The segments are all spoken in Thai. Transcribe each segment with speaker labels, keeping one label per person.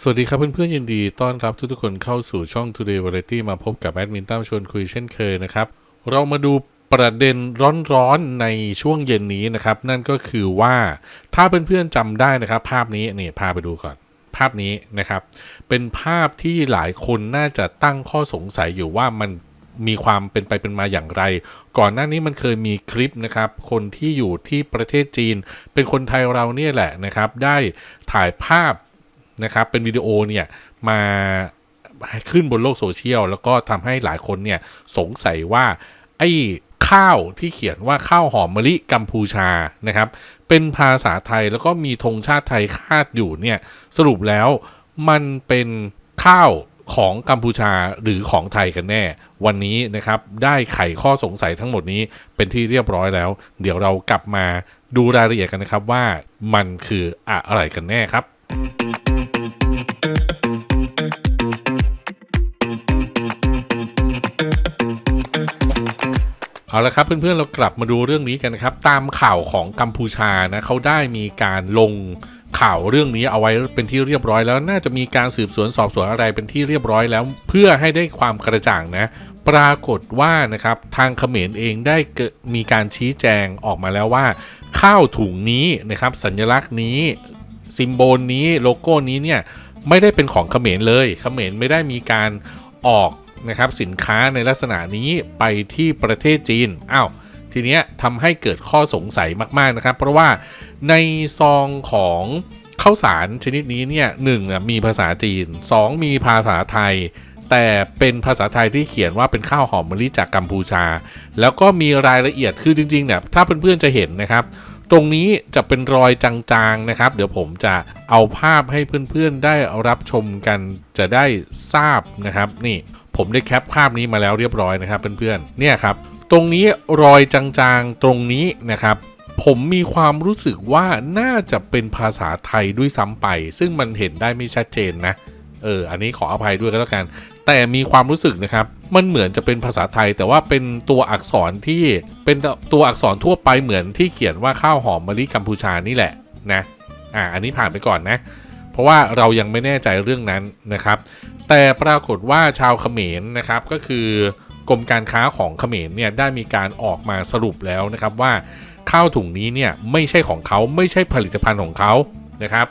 Speaker 1: สวัสดีครับเพื่อนๆยินดี ต้อนรับทุกๆคนเข้าสู่ช่อง Today Variety มาพบกับแอดมินตั้มชวนคุยเช่นเคยนะครับ เรามาดูประเด็นร้อนๆในช่วงเย็นนี้นะครับ นั่นก็คือว่าถ้าเพื่อนๆจำได้นะครับ ภาพนี้นี่พาไปดูก่อน ภาพนี้นะครับ เป็นภาพที่หลายคนน่าจะตั้งข้อสงสัยอยู่ว่ามันมีความเป็นไปเป็นมาอย่างไร ก่อนหน้านี้มันเคยมีคลิปนะครับ คนที่อยู่ที่ประเทศจีน เป็นคนไทยเราเนี่ยแหละนะครับ ได้ถ่ายภาพ นะครับเป็นวิดีโอเนี่ยมาขึ้นบนโลกโซเชียลแล้วก็ทำให้หลายคนเนี่ยสงสัยว่าไอ้ข้าวที่เขียนว่าข้าวหอมมะลิกัมพูชานะครับ เป็นภาษาไทยแล้วก็มีธงชาติไทยคาดอยู่เนี่ยสรุปแล้วมันเป็นข้าวของกัมพูชาหรือของไทยกันแน่ วันนี้นะครับได้ไขข้อสงสัยทั้งหมดนี้เป็นที่เรียบร้อยแล้ว เดี๋ยวเรากลับมาดูรายละเอียดกันนะครับว่ามันคืออะไรกันแน่ครับ เอาละครับเพื่อนๆเรากลับมาดูเรื่องนี้กันนะครับ ตามข่าวของกัมพูชานะเขาได้มีการลงข่าวเรื่องนี้เอาไว้เป็นที่เรียบร้อยแล้วน่าจะมีการสืบสวนสอบสวนอะไรเป็นที่เรียบร้อยแล้ว เพื่อให้ได้ความกระจ่างนะ ปรากฏว่านะครับทางเขมรเองได้มีการชี้แจงออกมาแล้วว่า ข้าวถุงนี้นะครับสัญลักษณ์นี้ซิมโบลนี้โลโก้นี้เนี่ยไม่ได้เป็นของเขมรเลยเขมรไม่ได้มีการออก นะครับสินค้าในลักษณะนี้ไปที่ประเทศจีนอ้าวทีเนี้ยทำให้เกิดข้อสงสัยมาก ๆ นะครับ เพราะว่าในซองของข้าวสารชนิดนี้เนี่ยหนึ่งมีภาษาจีน 2 มีภาษาไทย แต่เป็นภาษาไทยที่เขียนว่าเป็นข้าวหอมมะลิจากกัมพูชา แล้วก็มีรายละเอียดคือจริงๆเนี่ยถ้าเพื่อนๆจะเห็นนะครับ ตรงนี้จะเป็นรอยจางๆนะครับ เดี๋ยวผมจะเอาภาพให้เพื่อนๆได้รับชมกันจะได้ทราบนะครับนี่ ผมได้แคปภาพนี้มาแล้วเรียบร้อยนะครับเพื่อนๆเนี่ยครับตรงนี้รอยจางๆตรงนี้นะครับผมมีความรู้สึกว่าน่าจะเป็นภาษาไทยด้วยซ้ำไป ซึ่งมันเห็นได้ไม่ชัดเจนนะเอออันนี้ขออภัยด้วยก็แล้วกัน แต่มีความรู้สึกนะครับ มันเหมือนจะเป็นภาษาไทย แต่ว่าเป็นตัวอักษรที่เป็นตัวอักษรทั่วไปเหมือนที่เขียนว่าข้าวหอมมะลิกัมพูชานี่แหละนะอ่าอันนี้ผ่านไปก่อนนะ เพราะว่าเรายังไม่แน่ใจเรื่องนั้นนะครับ แต่ปรากฏว่าชาวเขมรนะครับก็คือกรมการค้าของเขมรเนี่ยได้มีการออกมาสรุปแล้วนะครับว่าข้าวถุงนี้เนี่ยไม่ใช่ของเขาไม่ใช่ผลิตภัณฑ์ของเขานะครับ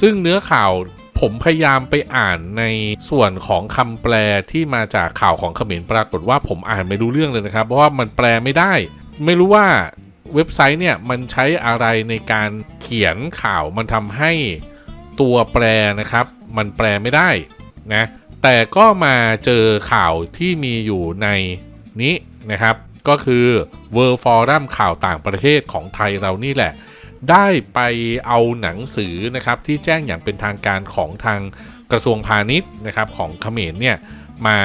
Speaker 1: ซึ่งเนื้อข่าวผมพยายามไปอ่านในส่วนของคำแปลที่มาจากข่าวของเขมรปรากฏว่าผมอ่านไม่รู้เรื่องเลยนะครับ เพราะว่ามันแปลไม่ได้ ไม่รู้ว่าเว็บไซต์เนี่ยมันใช้อะไรในการเขียนข่าวมันทำให้ ตัวแปลนะครับ มันแปลไม่ได้นะแต่ก็มาเจอข่าวที่มีอยู่ในนี้นะครับ ก็คือ World Forum ข่าวต่างประเทศของไทยเรานี่แหละ ได้ไปเอาหนังสือนะครับ ที่แจ้งอย่างเป็นทางการของทางกระทรวงพาณิชย์นะครับของเขมรเนี่ยมา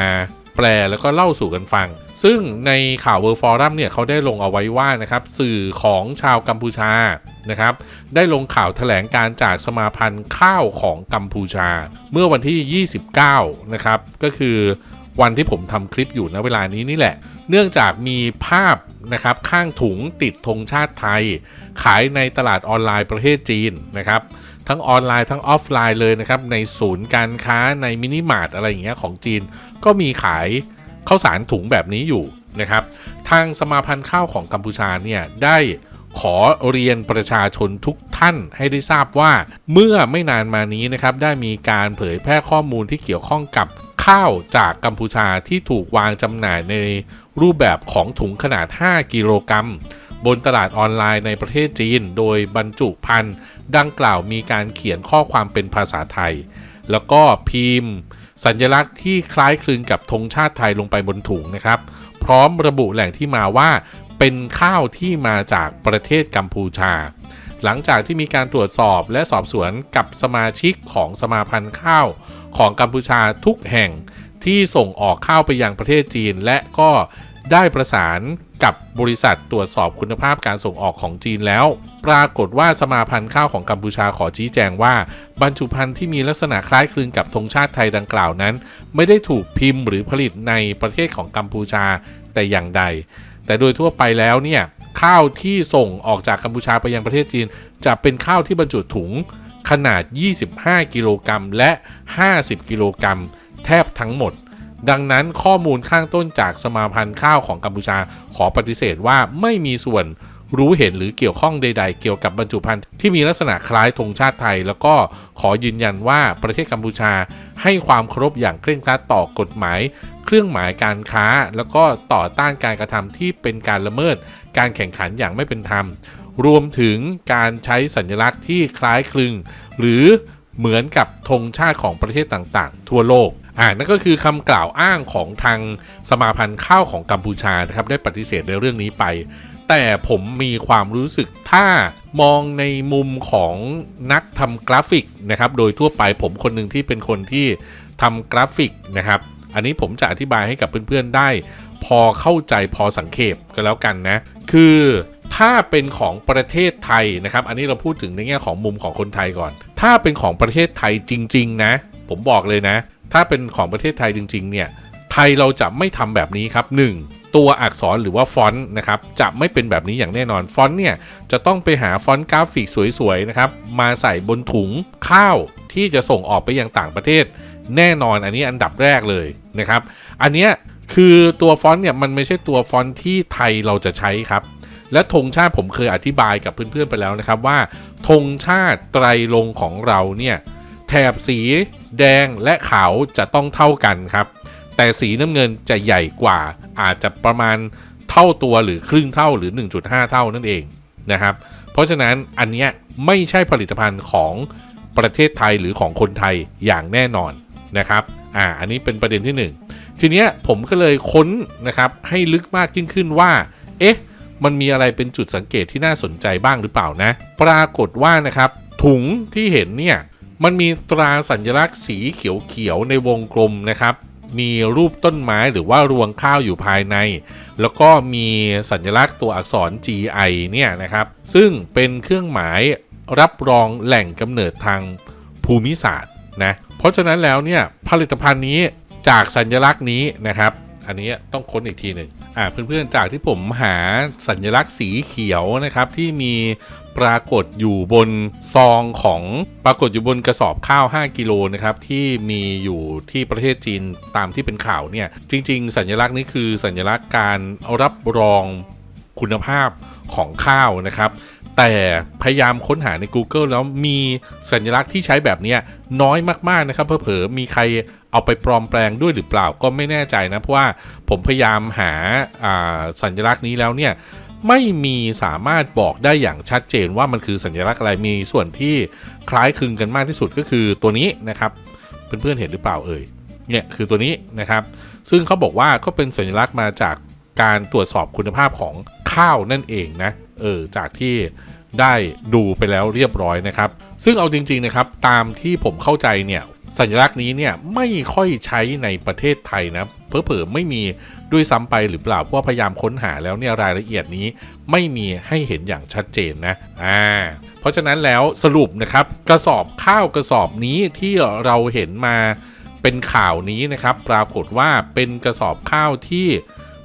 Speaker 1: แปลแล้วก็เล่าสู่กันฟัง ซึ่งในข่าว World Forum เนี่ยเขาได้ลงเอาไว้ว่านะครับ สื่อของชาวกัมพูชา นะครับ ได้ลงข่าวแถลงการจากสมาพันธ์ข้าวของกัมพูชา เมื่อวันที่ 29 นะครับ ก็คือวันที่ผมทำคลิปอยู่ณเวลานี้นี่แหละ เนื่องจากมีภาพนะครับข้างถุงติดธงชาติไทย ขายในตลาดออนไลน์ประเทศจีนนะครับ ทั้งออนไลน์ทั้งออฟไลน์เลยนะครับ ในศูนย์การค้าในมินิมาร์ทอะไรอย่างเงี้ยของจีน ก็มีขายข้าวสารถุงแบบนี้อยู่นะครับ ทางสมาพันธ์ข้าวของกัมพูชาเนี่ยได้ ขอเรียนประชาชนทุกท่านให้ได้ทราบว่า เมื่อไม่นานมานี้นะครับได้มีการเผยแพร่ข้อมูลที่เกี่ยวข้องกับข้าวจากกัมพูชาที่ถูกวางจำหน่ายในรูปแบบของถุงขนาด 5 กิโลกรัมบนตลาดออนไลน์ในประเทศจีน โดยบรรจุภัณฑ์ดังกล่าวมีการเขียนข้อความเป็นภาษาไทย แล้วก็พิมพ์ สัญลักษณ์ที่คล้ายคลึงกับธงชาติไทยลงไปบนถุงนะครับ พร้อมระบุแหล่งที่มาว่า เป็นข้าวที่มาจากประเทศกัมพูชา หลังจากที่มีการตรวจสอบและสอบสวนกับสมาชิกของสมาพันธ์ข้าวของกัมพูชาทุกแห่งที่ส่งออกข้าวไปยังประเทศจีน และก็ได้ประสานกับบริษัทตรวจสอบคุณภาพการส่งออกของจีนแล้ว ปรากฏว่าสมาพันธ์ข้าวของกัมพูชาขอชี้แจงว่า บรรจุภัณฑ์ที่มีลักษณะคล้ายคลึงกับธงชาติไทยดังกล่าวนั้น ไม่ได้ถูกพิมพ์หรือผลิตในประเทศของกัมพูชาแต่อย่างใด แต่โดยทั่วไปแล้วเนี่ยข้าวที่ส่งออกจากกัมพูชาไปยังประเทศจีน จะเป็นข้าวที่บรรจุถุงขนาด 25 กิโลกรัมและ 50 กิโลกรัมแทบทั้งหมด ดังนั้นข้อมูลข้างต้นจากสมาพันธ์ข้าวของกัมพูชาขอปฏิเสธว่าไม่มีส่วนรู้เห็นหรือเกี่ยวข้องใด ๆ เกี่ยวกับบรรจุภัณฑ์ที่มีลักษณะคล้ายธงชาติไทย แล้วก็ขอยืนยันว่าประเทศกัมพูชาให้ความเคารพอย่างเคร่งครัดต่อกฎหมาย เครื่องหมายการค้า แล้วก็ต่อต้านการกระทำที่เป็นการละเมิด การแข่งขันอย่างไม่เป็นธรรม รวมถึงการใช้สัญลักษณ์ที่คล้ายคลึง หรือเหมือนกับธงชาติของประเทศต่างๆ ทั่วโลกอ่านั่นก็คือคำกล่าวอ้างของทางสมาพันธ์ข้าวของกัมพูชานะครับได้ปฏิเสธในเรื่องนี้ไป แต่ผมมีความรู้สึกถ้ามองในมุมของนักทำกราฟิกนะครับ โดยทั่วไปผมคนหนึ่งที่เป็นคนที่ทำกราฟิกนะครับ อันนี้ผมจะอธิบายให้กับเพื่อนๆได้ พอเข้าใจพอสังเขปกันแล้วกันนะ คือถ้าเป็นของประเทศไทยนะครับ อันนี้เราพูดถึงในแง่ของมุมของคนไทยก่อน ถ้าเป็นของประเทศไทยจริง ๆ นะ ผมบอกเลยนะ ถ้าเป็นของประเทศไทยจริง ๆ เนี่ย ไทยเราจะไม่ทำแบบนี้ครับ 1. ตัวอักษรหรือว่าฟอนต์นะครับ จะไม่เป็นแบบนี้อย่างแน่นอน ฟอนต์เนี่ยจะต้องไปหาฟอนต์กราฟิกสวยๆนะครับ มาใส่บนถุงข้าวที่จะส่งออกไปยังต่างประเทศ แน่นอนอันนี้อันดับแรกเลย นะครับ อันเนี้ยคือตัวฟอนต์เนี่ยมันไม่ใช่ตัวฟอนต์ที่ไทยเราจะใช้ครับ และธงชาติผมเคยอธิบายกับเพื่อนๆไปแล้วนะครับว่าธงชาติไตรรงของเราเนี่ยแถบสีแดงและขาวจะต้องเท่ากันครับ แต่สีน้ำเงินจะใหญ่กว่า อาจจะประมาณเท่าตัวหรือครึ่งเท่าหรือ 1.5 เท่านั่นเองนะครับ เพราะฉะนั้นอันเนี้ยไม่ใช่ผลิตภัณฑ์ของประเทศไทยหรือของคนไทยอย่างแน่นอนนะครับ อ่าอันนี้เป็นประเด็นที่หนึ่งทีเนี้ยผมก็เลยค้นนะครับให้ลึกมากยิ่งขึ้นว่า เอ๊ะ มันมีอะไรเป็นจุดสังเกตที่น่าสนใจบ้างหรือเปล่านะ ปรากฏว่านะครับถุงที่เห็นเนี่ยมันมีตราสัญลักษณ์สีเขียวๆในวงกลมนะครับมีรูปต้นไม้หรือว่ารวงข้าวอยู่ภายใน แล้วก็มีสัญลักษณ์ตัวอักษร GI เนี่ยนะครับ ซึ่งเป็นเครื่องหมายรับรองแหล่งกำเนิดทางภูมิศาสตร์นะ เพราะฉะนั้นแล้วเนี่ยผลิตภัณฑ์นี้จากสัญลักษณ์นี้นะครับ อันนี้ต้องค้นอีกทีหนึ่งอ่าเพื่อนๆจากที่ผมหาสัญลักษณ์สีเขียวนะครับที่มีปรากฏอยู่บนซองของปรากฏอยู่บนกระสอบข้าว 5 กิโลนะครับที่มีอยู่ที่ประเทศจีนตามที่เป็นข่าวเนี่ยจริง ๆ สัญลักษณ์นี้คือสัญลักษณ์การรับรองคุณภาพของข้าวนะครับ แต่พยายามค้นหาใน Google แล้วมีสัญลักษณ์ที่ใช้แบบนี้น้อยมากๆนะครับเผลอๆมีใครเอาไปปลอมแปลงด้วยหรือเปล่าก็ไม่แน่ใจนะ เพราะว่าผมพยายามหาาสัญลักษณ์นี้แล้วเนี่ยไม่มีสามารถบอกได้อย่างชัดเจนว่ามันคือสัญลักษณ์อะไรมีส่วนที่คล้ายคลึงกันมากที่สุดก็คือตัวนี้นะครับ เพื่อนๆเห็นหรือเปล่าเอ่ยเนี่ยคือตัวนี้นะครับ ซึ่งเขาบอกว่าก็เป็นสัญลักษณ์มาจากการตรวจสอบคุณภาพของข้าวนั่นเองนะ เออจากที่ได้ดูไปแล้วเรียบร้อยนะครับ ซึ่งเอาจริง ๆนะครับ ตามที่ผมเข้าใจเนี่ยสัญลักษณ์นี้เนี่ยไม่ค่อยใช้ในประเทศไทยนะเพอเผอๆไม่มีด้วยซ้ำไปหรือเปล่าเพราะว่าพยายามค้นหาแล้วเนี่ยรายละเอียดนี้ไม่มีให้เห็นอย่างชัดเจนนะอ่าเพราะฉะนั้นแล้วสรุปนะครับกระสอบข้าวกระสอบนี้ที่เราเห็นมาเป็นข่าวนี้นะครับ ปรากฏว่าเป็นกระสอบข้าวที่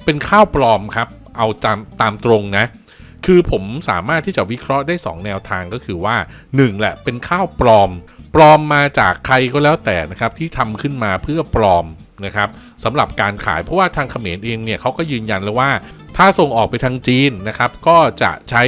Speaker 1: เป็นข้าวปลอมครับ เอาตามตามตรงนะ คือผมสามารถที่จะวิเคราะห์ได้ 2 แนวทางก็คือว่า 1 แหละเป็นข้าวปลอม ปลอมมาจากใครก็แล้วแต่นะครับที่ทำขึ้นมาเพื่อปลอมนะครับสำหรับการขายเพราะว่าทางเขมรเองเนี่ยเขาก็ยืนยันแล้วว่า ถ้าส่งออกไปทางจีนนะครับก็จะใช้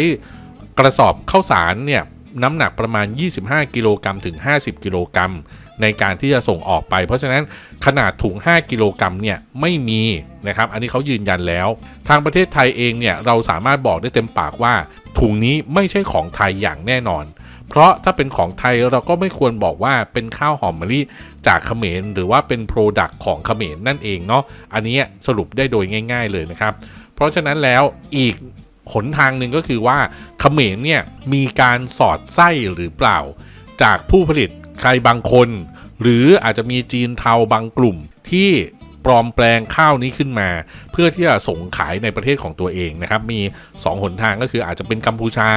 Speaker 1: กระสอบข้าวสารเนี่ยน้ำหนักประมาณ 25 กิโลกรัมถึง 50 กิโลกรัม ในการที่จะส่งออกไป เพราะฉะนั้นขนาดถุง 5 กิโลกรัมเนี่ยไม่มีนะครับ อันนี้เขายืนยันแล้ว ทางประเทศไทยเองเนี่ยเราสามารถบอกได้เต็มปากว่า ถุงนี้ไม่ใช่ของไทยอย่างแน่นอน เพราะถ้าเป็นของไทยเราก็ไม่ควรบอกว่าเป็นข้าวหอมมะลิจากเขมรหรือว่าเป็นโปรดักต์ของเขมรนั่นเองเนาะ อันนี้สรุปได้โดยง่าย ๆเลยนะครับ เพราะฉะนั้นแล้วอีกหนทางหนึ่งก็คือว่าเขมรเนี่ยมีการสอดไส้หรือเปล่า จากผู้ผลิต ใครบางคน หรืออาจจะมีจีนเทาบางกลุ่มที่ปลอมแปลงข้าวนี้ขึ้นมา เพื่อที่จะส่งขายในประเทศของตัวเองนะครับมี 2 หนทางก็คืออาจจะเป็นกัมพูชา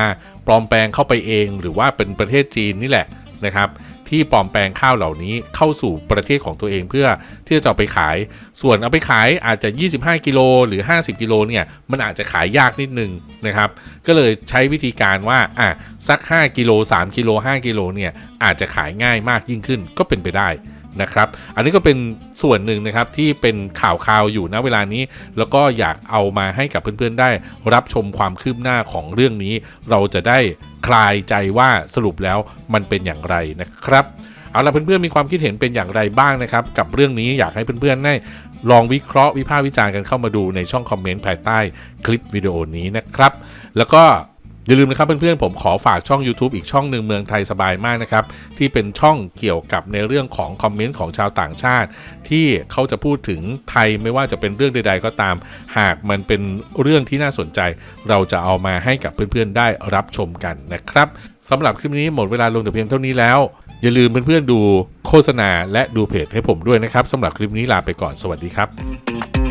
Speaker 1: ปลอมแปลงเข้าไปเอง หรือว่าเป็นประเทศจีนนี่แหละนะครับ ที่ปลอมแปลงข้าวเหล่านี้เข้าสู่ประเทศของตัวเองเพื่อที่จะเอาไปขาย ส่วนเอาไปขายอาจจะ 25 กิโลหรือ 50 กิโลเนี่ยมันอาจจะขายยากนิดนึงนะครับ ก็เลยใช้วิธีการว่าอะสัก 5 กิโล 3 กิโล 5 กิโลเนี่ยอาจจะขายง่ายมากยิ่งขึ้นก็เป็นไปได้ นะครับ อันนี้ก็เป็นส่วนหนึ่งนะครับที่เป็นข่าวข่าวอยู่ณเวลานี้ แล้วก็อยากเอามาให้กับเพื่อนๆได้ รับชมความคืบหน้าของเรื่องนี้ เราจะได้คลายใจว่าสรุปแล้วมันเป็นอย่างไรนะครับเอาล่ะเพื่อนๆมีความคิดเห็นเป็นอย่างไรบ้างนะครับ กับเรื่องนี้อยากให้เพื่อนๆได้ลองวิเคราะห์วิพากษ์วิจารณ์กันเข้ามาดูในช่องคอมเมนต์ภายใต้คลิปวิดีโอนี้นะครับ แล้วก็ อย่าลืมนะครับเพื่อนๆผมขอฝากช่อง YouTube อีกช่องหนึ่งเมืองไทยสบายมากนะครับที่เป็นช่องเกี่ยวกับในเรื่องของคอมเมนต์ของชาวต่างชาติ ที่เขาจะพูดถึงไทยไม่ว่าจะเป็นเรื่องใด ๆ ก็ตาม หากมันเป็นเรื่องที่น่าสนใจ เราจะเอามาให้กับเพื่อนๆได้รับชมกันนะครับสำหรับคลิปนี้หมดเวลาลงแต่เพียงเท่านี้แล้ว อย่าลืมเพื่อนๆดูโฆษณาและดูเพจให้ผมด้วยนะครับสำหรับคลิปนี้ลาไปก่อนสวัสดีครับ